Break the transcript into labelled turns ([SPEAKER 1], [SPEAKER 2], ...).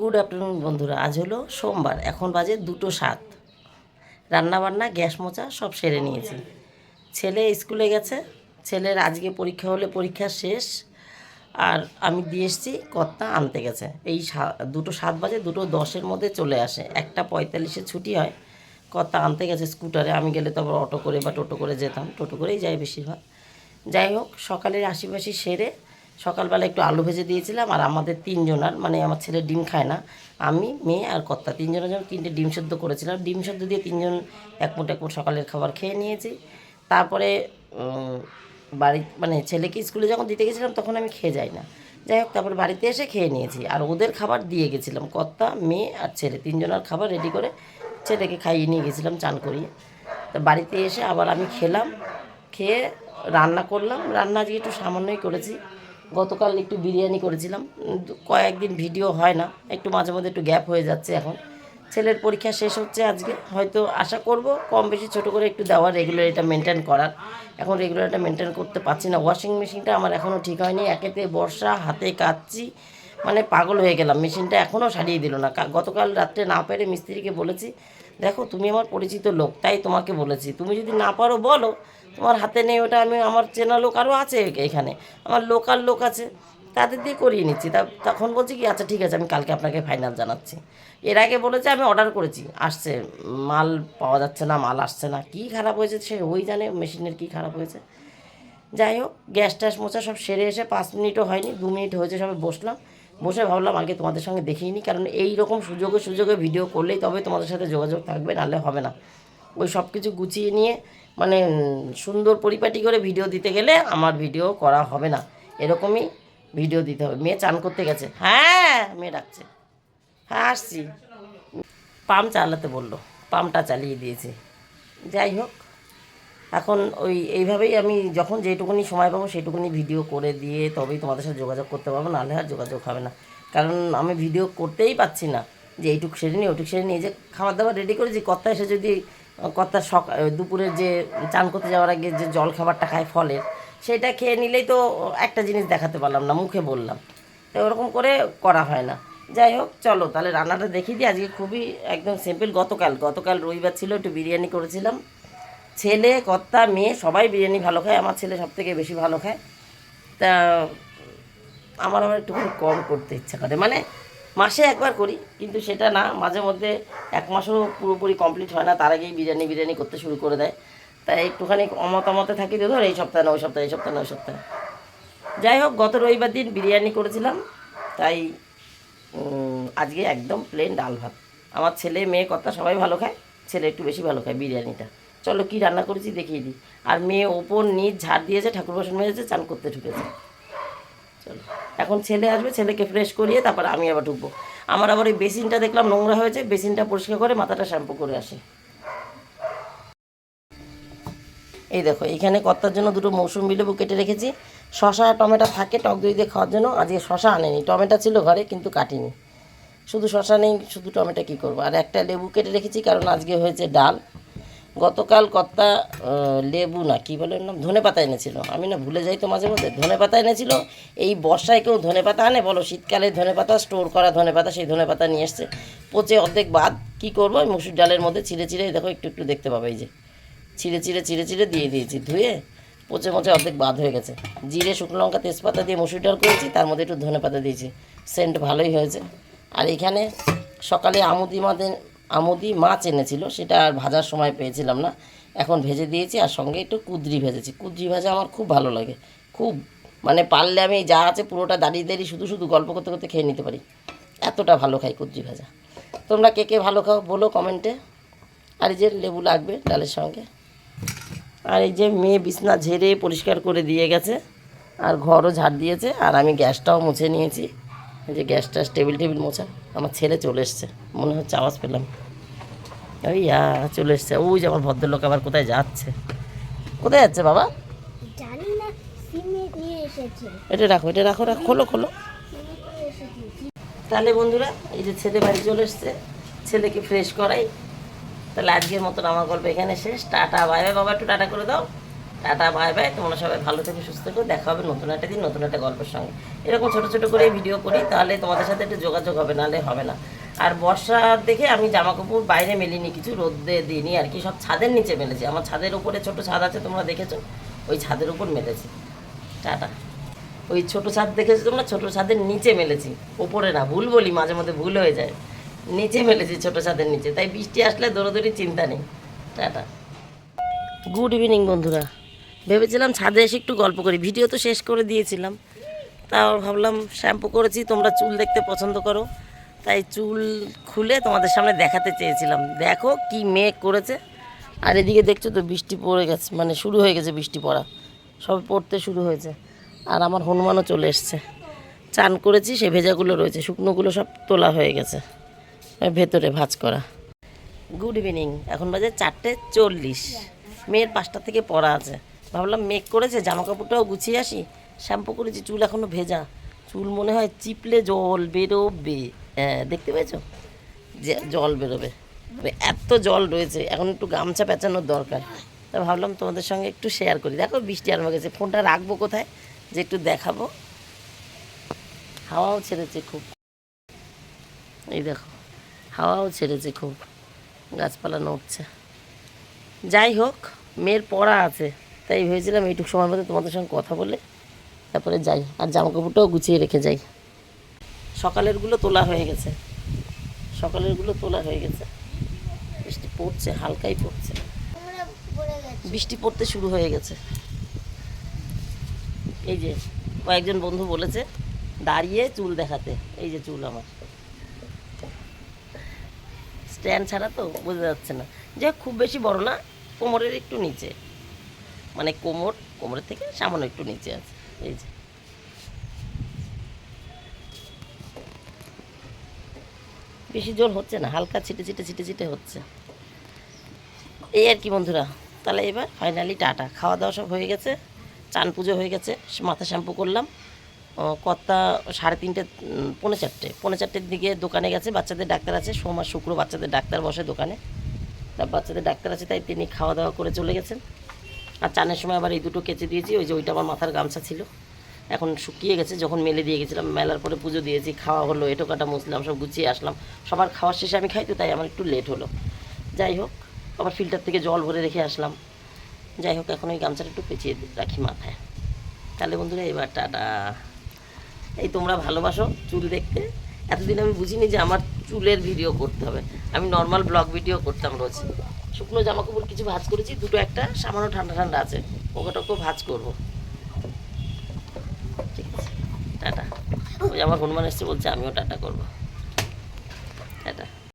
[SPEAKER 1] Good afternoon বন্ধুরা। আজ হলো সোমবার। এখন বাজে দুটো সাত। রান্নাবান্না, গ্যাস মোচা সব সেরে নিয়েছি। ছেলে স্কুলে গেছে। ছেলের আজকে পরীক্ষা হলে পরীক্ষা শেষ। আর আমি দিয়ে এসেছি কর্তা আনতে গেছে। এই দুটো সাত বাজে, দুটো দশের মধ্যে চলে আসে। একটা পঁয়তাল্লিশে ছুটি হয়। কর্তা আনতে গেছে স্কুটারে। আমি গেলে তো আবার অটো করে বা টোটো করে যেতাম। টোটো করেই যাই বেশিরভাগ। যাই হোক, সকালের আশিপাশি সেরে সকালবেলা একটু আলু ভেজে দিয়েছিলাম, আর আমাদের তিনজনার মানে আমার ছেলে ডিম খায় না, আমি, মেয়ে আর কর্তা তিনজনের জন্য তিনটে ডিম সেদ্ধ করেছিলাম, ডিম সেদ্ধ দিয়ে তিনজন এক মুঠ এক সকালের খাবার খেয়ে নিয়েছি। তারপরে বাড়ি মানে ছেলেকে স্কুলে যখন দিতে গেছিলাম তখন আমি খেয়ে যাই না। যাই হোক, তারপর বাড়িতে এসে খেয়ে নিয়েছি, আর ওদের খাবার দিয়ে গেছিলাম, কর্তা, মেয়ে আর ছেলে, তিনজনের খাবার রেডি করে ছেলেকে খাইয়ে নিয়ে গেছিলাম, চান করিয়ে। তো বাড়িতে এসে আবার আমি খেলাম, খেয়ে রান্না করলাম, রান্না আজকে একটু সামান্যই করেছি। গতকাল একটু বিরিয়ানি করেছিলাম। কয়েকদিন ভিডিও হয় না, একটু মাঝে মধ্যে একটু গ্যাপ হয়ে যাচ্ছে এখন। ছেলের পরীক্ষা শেষ হচ্ছে আজকে, হয়তো আশা করব কম বেশি ছোট করে একটু দেওয়ার রেগুলার এটা মেনটেন করার। এখন রেগুলার এটা মেনটেন করতে পারছি না। ওয়াশিং মেশিনটা আমার এখনও ঠিক হয়নি। একেতে বর্ষা, হাতে কাচ্ছি মানে পাগল হয়ে গেলাম। মেশিনটা এখনও সারিয়ে দিল না। গতকাল রাত্রে না পেরে মিস্ত্রিকে বলেছি দেখো, তুমি আমার পরিচিত লোক, তাই তোমাকে বলেছি। তুমি যদি না পারো, বলো। তোমার হাতে নেই, ওটা আমি, আমার চেনা লোক আরও আছে এখানে। আমার লোকাল লোক আছে, তাদের দিয়ে করিয়ে নিচ্ছি। তা, তখন বলছি কি আচ্ছা ঠিক আছে, আমি কালকে আপনাকে ফাইনাল জানাচ্ছি। এর আগে বলেছে, আমি অর্ডার করেছি। আসছে। মাল পাওয়া যাচ্ছে না, মাল আসছে না। কী খারাপ হয়েছে সে ওই জানে, মেশিনের কী খারাপ হয়েছে? যাই হোক, গ্যাস ট্যাস মোছা সব সেরে এসে পাঁচ মিনিটও হয়নি, দু মিনিট হয়েছে, সবে বসলাম। বসে ভাবলাম আগে তোমাদের সঙ্গে দেখিয়ে নিই, কারণ এই রকম সুযোগে সুযোগে ভিডিও করলেই তবে তোমাদের সাথে যোগাযোগ থাকবে, নাহলে হবে না। ওই সব কিছু গুছিয়ে নিয়ে মানে সুন্দর পরিপাটি করে ভিডিও দিতে গেলে আমার ভিডিও করা হবে না। এরকমই ভিডিও দিতে হবে। মেয়ে চান করতে গেছে। হ্যাঁ মেয়ে ডাকছে। হ্যাঁ আসছি। পাম্প চালাতে বলল। পাম্পটা চালিয়ে দিয়েছে। যাই হোক। এখন ওই এইভাবেই আমি যখন যেটুকুনি সময় পাবো সেইটুকুনি ভিডিও করে দিয়ে তবেই তোমাদের সাথে যোগাযোগ করতে পারব নাহলে আর যোগাযোগ হবে না। কারণ আমি ভিডিও করতেই পাচ্ছি না যে এইটুক সেরে নিই ওইটুক সেরে নিই। যে খাবার দাবার রেডি করেছি, কর্তা এসে যদি, কর্তা সকাল দুপুরে যে চান করতে যাওয়ার আগে যে জল খাবারটা খায় ফলের, সেটা খেয়ে নিলেই তো একটা জিনিস দেখাতে পারলাম না, মুখে বললাম। তো ওরকম করে করা হয় না। যাই হোক, চলো তাহলে রান্নাটা দেখিয়ে দিই। আজকে খুবই একদম সিম্পল গতকাল গতকাল রবিবার ছিল, একটু বিরিয়ানি করেছিলাম। ছেলে, কর্তা, মেয়ে, সবাই বিরিয়ানি ভালো খায়। আমার ছেলে সব থেকে বেশি ভালো খায়। তা আমার আবার একটুখানি কম করতে ইচ্ছা করে। মানে মাসে একবার করি, কিন্তু সেটা না। মাঝে মধ্যে এক মাসও পুরোপুরি কমপ্লিট হয় না। তার আগেই বিরিয়ানি বিরিয়ানি করতে শুরু করে দেয়। তাই একটুখানি অমতামতে থাকি তো ধর, এই সপ্তাহে না, ওই সপ্তাহে, এই সপ্তাহে না, ওই সপ্তাহে। যাই হোক, গত রবিবার দিন বিরিয়ানি করেছিলাম। তাই আজকে একদম প্লেন ডাল ভাত। আমার ছেলে, মেয়ে, কর্তা সবাই ভালো খায়। ছেলে একটু বেশি ভালো খায় বিরিয়ানিটা। চলো কি রান্না করেছি দেখিয়ে দিই। আর মেয়ে ওপর নিচ ঝাড় দিয়েছে, ঠাকুর বাসন মেজেছে চান করতে ঢুকেছে। চলো। এখন ছেলে আসবে, ছেলেকে ফ্রেশ করিয়ে তারপর আমি আবার ঢুকবো। আমার আবার ওই বেসিনটা দেখলাম নোংরা হয়েছে, বেসিনটা পরিষ্কার করে মাথাটা শ্যাম্পু করে আসে। এই দেখো এখানে কর্তার জন্য দুটো মৌসুমি লেবু কেটে রেখেছি। শশা টমেটো থাকে, টক দই দিয়ে খাওয়ার জন্য। আজকে শশা আনেনি। টমেটো ছিল ঘরে, কিন্তু কাটিনি। শুধু শশা নেই, শুধু টমেটো কী করব? আর একটা লেবু কেটে রেখেছি, কারণ আজকে হয়েছে ডাল। গতকাল কর্তা লেবু না, কী বলে নাম? ধনে পাতা এনেছিল। আমি না ভুলে যাই তো মাঝে মধ্যে। ধনে পাতা এনেছিল। এই বর্ষায় কেউ ধনে পাতা আনে? বলো, শীতকালে ধনে পাতা স্টোর করা ধনে পাতা সেই ধনে পাতা নিয়ে এসছে। পচে অর্ধেক বাদ। কী করব? ওই মুসুর ডালের মধ্যে ছিঁড়ে ছিঁড়ে দেখো, একটু একটু দেখতে পাবে, এই যে। ছিঁড়ে ছিঁড়ে ছিঁড়ে ছিঁড়ে দিয়ে দিয়েছি, ধুয়ে পচে মচে অর্ধেক বাদ হয়ে গেছে। জিরে, শুকনো লঙ্কা, তেজপাতা দিয়ে মসুর ডাল করেছি, তার মধ্যে একটু ধনে পাতা দিয়েছি। সেন্ট ভালোই হয়েছে। আর এখানে সকালে আমুদি মাদে আমুদি মাছ এনেছিল, সেটা আর ভাজার সময় পেয়েছিলাম না। এখন ভেজে দিয়েছি আর সঙ্গে একটু কুদরি ভেজেছি। কুদরি ভাজা আমার খুব ভালো লাগে। খুব মানে পারলে আমি যা আছে পুরোটা দাঁড়িয়ে দাঁড়িয়ে শুধু শুধু গল্প করতে করতে খেয়ে নিতে পারি। এতটা ভালো খাই কুদরি ভাজা। তোমরা কে কে ভালো খাও বলো কমেন্টে। আর এই যে লেবু লাগবে ডালের সঙ্গে। আর এই যে মেয়ে বিছনা ঝেড়ে পরিষ্কার করে দিয়ে গেছে। আর ঘরও ঝাড় দিয়েছে। আর আমি গ্যাসটাও মুছে নিয়েছি। এই যে গ্যাস গ্যাসটা টেবিল টেবিল মোছা আমার ছেলে চলে এসছে। মনে হচ্ছে আওয়াজ পেলাম। ওই ইয়া চলে এসছে। ওই যে আমার ভদ্রলোক আবার কোথায় যাচ্ছে? কোথায় যাচ্ছে বাবা? এটা রাখো এটা রাখো রাখো খোলো খোলো। তাহলে বন্ধুরা এই যে ছেলে বাড়ি চলে এসছে। ছেলেকে ফ্রেশ করাই। তাহলে আজকের মতন আমার গল্প এখানে শেষ। টাটা বাই বাই বাবা একটু টাটা করে দাও। Tata, bye bye. তোমরা সবাই ভালো থেকো, সুস্থ থেকো। দেখা হবে নতুন একটা দিন, নতুন একটা গল্পের সঙ্গে। এরকম ছোট ছোট করে ভিডিও করি, তাহলে তোমাদের সাথে একটু যোগাযোগ হবে, নাহলে হবে না। আর বর্ষা দেখে আমি জামা কাপড় বাইরে মেলিনি, কিছু রোদে দিইনি আর কি, সব ছাদের নিচে মেলেছি। আমার ছাদের উপরে ছোট ছাদ আছে, তোমরা দেখেছ? ওই ছাদের উপর মেলেছি। টাটা। ওই ছোট ছাদ দেখেছ তোমরা? ছোট ছাদের নিচে মেলেছি। ওপরে না, ভুল বলি, মাঝে মধ্যে ভুল হয়ে যায়। নিচে মেলেছি ছোট ছাদের নিচে। তাই বৃষ্টি আসলে দৌড়োদৌড়ি চিন্তা নেই। টাটা। গুড ইভিনিং, বন্ধুরা। ভেবেছিলাম ছাদে এসে একটু গল্প করি। ভিডিও তো শেষ করে দিয়েছিলাম। তাও ভাবলাম শ্যাম্পু করেছি, তোমরা চুল দেখতে পছন্দ করো। তাই চুল খুলে তোমাদের সামনে দেখাতে চেয়েছিলাম। দেখো কি মেঘ করেছে। আর এদিকে দেখছ তো বৃষ্টি পড়ে গেছে মানে শুরু হয়ে গেছে বৃষ্টি পড়া। সব পড়তে শুরু হয়েছে। আর আমার হনুমানও চলে এসছে। চান করেছি, সে ভেজাগুলো রয়েছে, শুকনোগুলো সব তোলা হয়ে গেছে। ভেতরে ভাজ করা। গুড ইভিনিং, এখন বাজে চারটে চল্লিশ। মেয়ের পাঁচটা থেকে পড়া আছে। ভাবলাম মেঘ করেছে জামা কাপড়টাও গুছিয়ে আসি। শ্যাম্পু করেছি, চুল এখনও ভেজা। চুল মনে হয় চিপলে জল বেরোবে। হ্যাঁ দেখতে পেয়েছ? যে জল বেরোবে। তবে এত জল রয়েছে, এখন একটু গামছা পেঁচানোর দরকার। তা ভাবলাম তোমাদের সঙ্গে একটু শেয়ার করি। দেখো বৃষ্টি আরম্ভ গেছে, ফোনটা রাখব কোথায়? যে একটু দেখাবো। হাওয়াও ছেড়েছে খুব। এই দেখো, হাওয়াও ছেড়েছে খুব। গাছপালা নড়ছে। যাই হোক, মেয়ের পড়া আছে। তাই ভেবেছিলাম এইটুকু সময় মধ্যে তোমাদের সঙ্গে কথা বলে তারপরে যাই। আর জামা কাপড়টাও গুছিয়ে রেখে যাই। সকালেরগুলো তোলা হয়ে গেছে। সকালেরগুলো তোলা হয়ে গেছে। বৃষ্টি পড়ছে, হালকাই পড়ছে। বৃষ্টি পড়তে শুরু হয়ে গেছে। এই যে কয়েকজন বন্ধু বলেছে, দাঁড়িয়ে চুল দেখাতে। এই যে চুল আমার। স্ট্যান্ড ছাড়া তো বোঝা যাচ্ছে না। যে খুব বেশি বড় না, কোমরের একটু নিচে। মানে কোমর, কোমরের থেকে সামান্য একটু নিচে আছে, এই যে। বেশি জোর হচ্ছে না, হালকা ছিটে ছিটে ছিটে ছিটে হচ্ছে। এই আর কি বন্ধুরা, তাহলে এবার ফাইনালি টাটা। খাওয়া দাওয়া সব হয়ে গেছে, চান পুজো হয়ে গেছে, মাথা শ্যাম্পু করলাম। কর্তা সাড়ে তিনটে পৌনে চারটে, পৌনে চারটের দিকে দোকানে গেছে, বাচ্চাদের ডাক্তার আছে সোম আর শুক্র বাচ্চাদের ডাক্তার বসে দোকানে। বাচ্চাদের ডাক্তার আছে, তাই তিনি খাওয়া দাওয়া করে চলে গেছেন। আর চানের সময় আবার এই দুটো কেচে দিয়েছি, ওই যে ওইটা আমার মাথার গামছা ছিল। এখন শুকিয়ে গেছে, যখন মেলে দিয়ে গেছিলাম, মেলার পরে পুজো দিয়েছি, খাওয়া হলো, এটো কাটা মুসলাম সব গুছিয়ে আসলাম। সবার খাওয়ার শেষে আমি খাই তো তাই আমার একটু লেট হলো। যাই হোক, আবার ফিল্টার থেকে জল ভরে রেখে আসলাম। যাই হোক, এখন ওই গামছাটা একটু পেঁচিয়ে রাখি মাথায়। তাহলে বন্ধুরা, এবার টাটা। এই তোমরা ভালোবাসো চুল দেখতে। এতদিন আমি বুঝিনি যে আমার চুলের ভিডিও করতে হবে। আমি নর্মাল ব্লগ ভিডিও করতাম রোজ। শুকনো জামা কাপড় কিছু ভাজ করেছি, দুটো একটা, সামান্য ঠান্ডা ঠান্ডা আছে। ওটাকেও ভাজ করব। ঠিক আছে, টাটা। ওই আমার হনুমান এসছে বলছে, আমিও টাটা করব।